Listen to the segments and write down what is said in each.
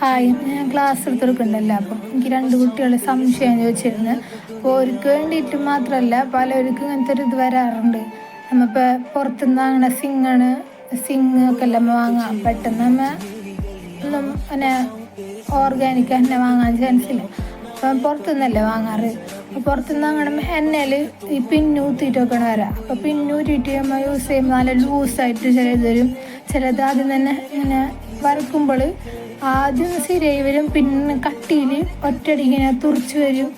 Hi ഞാൻ class എടുത്തെടുക്കണ്ടല്ലോ അപ്പം എനിക്ക് രണ്ട് കുട്ടികളെ സംശയം ചോദിച്ചിരുന്നു. അപ്പോൾ അവർക്ക് വേണ്ടിയിട്ട് മാത്രമല്ല പലർക്കും ഇങ്ങനത്തെ ഒരു ഇത് വരാറുണ്ട്. നമ്മളിപ്പോൾ പുറത്തുനിന്ന് വാങ്ങണ സിങ്ങാണ് സിങ് ഒക്കെ നമ്മൾ വാങ്ങാം. പെട്ടെന്ന് നമ്മൾ പിന്നെ ഓർഗാനിക് തന്നെ വാങ്ങാൻ ചാൻസ് ഇല്ല. അപ്പം പുറത്തുനിന്നല്ലേ വാങ്ങാറ്. പുറത്തുനിന്ന് വാങ്ങണം എണ്ണയിൽ ഈ പിന്നൂത്തിയിട്ടൊക്കെയാണ് വരാം. അപ്പോൾ പിന്നൂറ്റിയിട്ട് നമ്മൾ യൂസ് ചെയ്യുമ്പോൾ നല്ല ലൂസായിട്ട് ചിലത് വരും ചിലത് ആദ്യം തന്നെ ഇങ്ങനെ വരക്കുമ്പോൾ ആദ്യം സിരയിൽ വരും പിന്നെ കട്ടിയിൽ ഒറ്റയടി ഇങ്ങനെ തുറച്ച് വരും.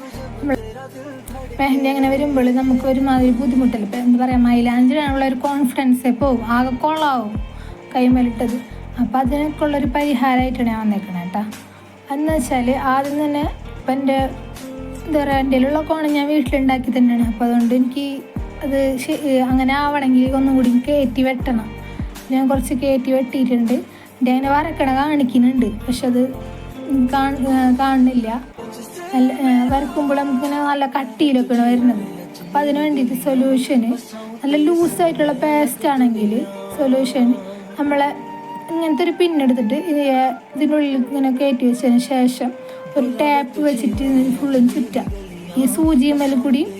മെഹന്തി അങ്ങനെ വരുമ്പോൾ നമുക്ക് ഒരുമാതിരി ബുദ്ധിമുട്ടല്ല? ഇപ്പം എന്താ പറയുക മൈലാഞ്ചിനുള്ള ഒരു കോൺഫിഡൻസ് പോവും. ആകെ കൊള്ളാവും കൈമലിട്ടത്. അപ്പോൾ അതിനൊക്കെ ഉള്ളൊരു പരിഹാരമായിട്ടാണ് ഞാൻ വന്നേക്കണേ കേട്ടോ എന്ന് വെച്ചാൽ ആദ്യം തന്നെ ഇപ്പം എന്റെ എന്താ പറയുക എന്റെ ഉള്ള കോണം ഞാൻ വീട്ടിലുണ്ടാക്കി തന്നെയാണ്. അപ്പോൾ അതുകൊണ്ട് എനിക്ക് അത് അങ്ങനെ ആവണമെങ്കിൽ ഒന്നും കൂടി കയറ്റി വെട്ടണം. ഞാൻ കുറച്ച് കയറ്റി വെട്ടിയിട്ടുണ്ട്. എന്റെ വരക്കണ കാണിക്കുന്നുണ്ട്. പക്ഷെ അത് കാണുന്നില്ല. നല്ല വരക്കുമ്പോൾ നമുക്കിങ്ങനെ നല്ല കട്ടിയിലൊക്കെയാണ് വരുന്നത്. അപ്പം അതിന് വേണ്ടിയിട്ട് സൊല്യൂഷന് നല്ല ലൂസായിട്ടുള്ള പേസ്റ്റ് ആണെങ്കിൽ സൊല്യൂഷൻ നമ്മളെ ഇങ്ങനത്തെ ഒരു പിന്നെടുത്തിട്ട് ഇത് ഇതിനുള്ളിൽ ഇങ്ങനെ കയറ്റി വെച്ചതിന് ശേഷം ഒരു ടാപ്പ് വെച്ചിട്ട് ഫുള്ളും ചുറ്റാം ഈ സൂചിമേൽ കൂടിയും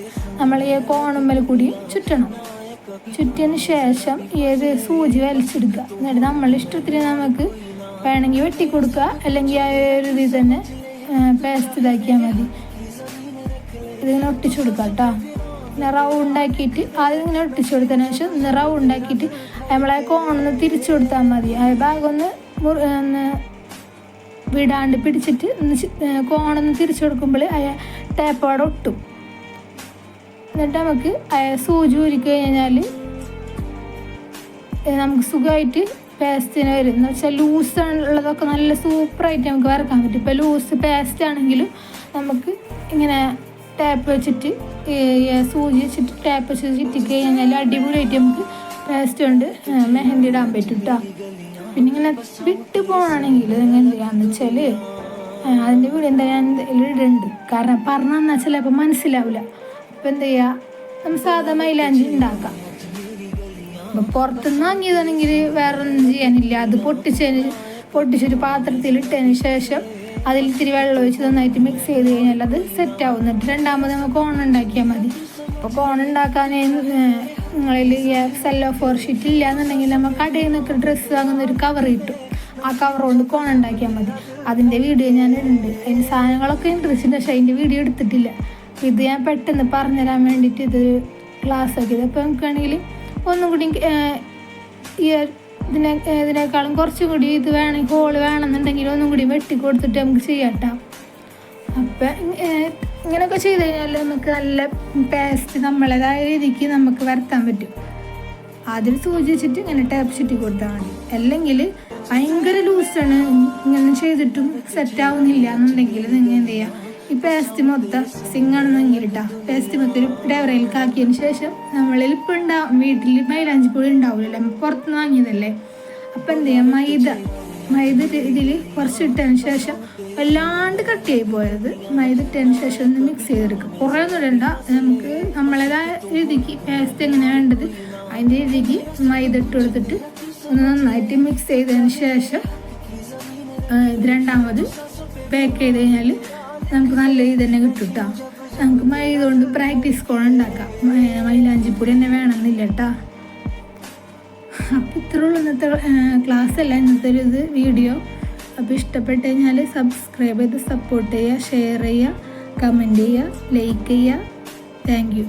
നമ്മൾ ഈ കോണുമ്മൽ കൂടിയും ചുറ്റണം. ചുറ്റിയതിന് ശേഷം ഏത് സൂചി വലിച്ചെടുക്കുക. എന്നിട്ട് നമ്മളെ ഇഷ്ടത്തിന് നമുക്ക് വേണമെങ്കിൽ വെട്ടിക്കൊടുക്കുക. അല്ലെങ്കിൽ ആ ഒരു ഇതിൽ തന്നെ പേസ്റ്റ് ഇതാക്കിയാൽ മതി. ഇതിങ്ങനെ ഒട്ടിച്ചു കൊടുക്കുക കേട്ടോ. നിറവ് ഉണ്ടാക്കിയിട്ട് ആദ്യം ഇങ്ങനെ ഒട്ടിച്ചു കൊടുത്തതിന് ശേഷം നിറവ് ഉണ്ടാക്കിയിട്ട് നമ്മളെ കോണൊന്ന് തിരിച്ചു കൊടുത്താൽ മതി. ആ ഭാഗം ഒന്ന് വിടാണ്ട് പിടിച്ചിട്ട് കോണൊന്ന് തിരിച്ചു കൊടുക്കുമ്പോൾ അയാൾ ടേപ്പോടെ ഒട്ടും. എന്നിട്ട് നമുക്ക് സൂചി ഉരുക്കി കഴിഞ്ഞാൽ നമുക്ക് സുഖമായിട്ട് പേസ്റ്റിന് വരും. എന്ന് വെച്ചാൽ ലൂസ് ഉള്ളതൊക്കെ നല്ല സൂപ്പറായിട്ട് നമുക്ക് വരക്കാൻ പറ്റും. ഇപ്പോൾ ലൂസ് പേസ്റ്റ് ആണെങ്കിലും നമുക്ക് ഇങ്ങനെ ടാപ്പ് വെച്ചിട്ട് സൂചി വെച്ചിട്ട് ടാപ്പ് വെച്ചിട്ട് ചുറ്റി കഴിഞ്ഞാൽ അടിപൊളിയായിട്ട് നമുക്ക് പേസ്റ്റ് കൊണ്ട് മെഹന്തി ഇടാൻ പറ്റും കേട്ടോ പിന്നെ ഇങ്ങനെ വിട്ട് പോകണമെങ്കിൽ നിങ്ങൾ എന്ത് ചെയ്യാന്ന് വെച്ചാൽ അതിന്റെ വീട് എന്താ ഞാൻ ഇടുന്നുണ്ട് കാരണം പറഞ്ഞാൽ ചിലപ്പോൾ മനസ്സിലാവില്ല അപ്പം എന്ത് ചെയ്യുക നമ്മൾ സാധാ മൈലാഞ്ചി ഉണ്ടാക്കാം പുറത്തുനിന്ന് വാങ്ങിയതാണെങ്കിൽ വേറെ ഒന്നും ചെയ്യാനില്ല. അത് പൊട്ടിച്ചതിന് പൊട്ടിച്ചൊരു പാത്രത്തിൽ ഇട്ടതിന് ശേഷം അതിൽ ഇത്തിരി വെള്ളം ഒഴിച്ച് നന്നായിട്ട് മിക്സ് ചെയ്ത് കഴിഞ്ഞാൽ അത് സെറ്റ് ആവും. എന്നിട്ട് രണ്ടാമത് നമുക്ക് ഓൺ ഉണ്ടാക്കിയാൽ മതി. അപ്പോൾ കോൺ ഉണ്ടാക്കാൻ നിങ്ങളിൽ സെല്ലോ ഫോർ ഷീറ്റ് ഇല്ല എന്നുണ്ടെങ്കിൽ നമ്മൾ കടയിൽ നിന്നൊക്കെ ഡ്രസ്സ് വാങ്ങുന്ന ഒരു കവർ കിട്ടും. ആ കവർ കൊണ്ട് കോൺ ഉണ്ടാക്കിയാൽ മതി. അതിന്റെ വീഡിയോ ഞാൻ ഉണ്ട് അതിന് സാധനങ്ങളൊക്കെ ഇൻട്രസ്റ്റ് പക്ഷേ അതിന്റെ വീഡിയോ എടുത്തിട്ടില്ല. ഇത് ഞാൻ പെട്ടെന്ന് പറഞ്ഞുതരാൻ വേണ്ടിയിട്ട് ഇതൊരു ക്ലാസ് ആക്കിയത്. അപ്പോൾ നമുക്കാണെങ്കിൽ ഒന്നും കൂടി ഈ ഇതിനെ ഇതിനേക്കാളും കുറച്ചും കൂടി ഇത് വേണമെങ്കിൽ ഹോൾ വേണമെന്നുണ്ടെങ്കിൽ ഒന്നും കൂടി വെട്ടി കൊടുത്തിട്ട് നമുക്ക് ചെയ്യാട്ടോ. അപ്പം ഇങ്ങനെയൊക്കെ ചെയ്ത് കഴിഞ്ഞാൽ നമുക്ക് നല്ല പേസ്റ്റ് നമ്മളേതായ രീതിക്ക് നമുക്ക് വരുത്താൻ പറ്റും. അതിൽ സൂചിച്ചിട്ട് ഇങ്ങനെ ടാപ്പ് ചുറ്റി കൊടുത്താൽ മതി. അല്ലെങ്കിൽ ഭയങ്കര ലൂസാണ് ഇങ്ങനെ ചെയ്തിട്ടും സെറ്റ് ആവുന്നില്ല എന്നുണ്ടെങ്കിൽ നിങ്ങൾ എന്ത് ചെയ്യുക ഈ പേസ്റ്റ് മൊത്തം സിങ്ങാണെന്ന് ഇട്ടാ പേസ്റ്റ് മൊത്തം ഒരു ഡെവറയിൽ കാക്കിയതിന് ശേഷം നമ്മൾ ഇപ്പം ഉണ്ടാവും വീട്ടിൽ മൈലാഞ്ചി പൊടി ഉണ്ടാവില്ലല്ലോ പുറത്തുനിന്ന് വാങ്ങിയതല്ലേ? അപ്പം എന്ത് ചെയ്യാം? മൈദ. മൈദ ഇതിൽ കുറച്ച് ഇട്ടതിന് ശേഷം വല്ലാണ്ട് കട്ടിയായി പോയത്. മൈദ ഇട്ടതിന് ശേഷം ഒന്ന് മിക്സ് ചെയ്തെടുക്കും. കുറേ ഒന്നും ഇടണ്ട. നമുക്ക് നമ്മളേതായ രീതിക്ക് പേസ്റ്റ് എങ്ങനെയാണ് വേണ്ടത് അതിന്റെ രീതിക്ക് മൈദ ഇട്ട് കൊടുത്തിട്ട് ഒന്ന് നന്നായിട്ട് മിക്സ് ചെയ്തതിന് ശേഷം ഇത് രണ്ടാമത് പാക്ക് ചെയ്ത് കഴിഞ്ഞാൽ നമുക്ക് നല്ല ഇത് തന്നെ കിട്ടും കേട്ടോ നമുക്ക് മഴ ഇതുകൊണ്ട് പ്രാക്ടീസ് കോൺ ഉണ്ടാക്കാം. മൈലാഞ്ചിപ്പൊടി തന്നെ വേണമെന്നില്ല കേട്ടോ ഇത്ര ഉള്ളൂ ഇന്നത്തെ ക്ലാസ് അല്ല ഇന്നത്തെ ഒരു ഇത് വീഡിയോ അപ്പോൾ ഇഷ്ടപ്പെട്ട് കഴിഞ്ഞാൽ സബ്സ്ക്രൈബ് ചെയ്ത് സപ്പോർട്ട് ചെയ്യുക ഷെയർ ചെയ്യുക കമന്റ് ചെയ്യുക ലൈക്ക് ചെയ്യുക. Thank you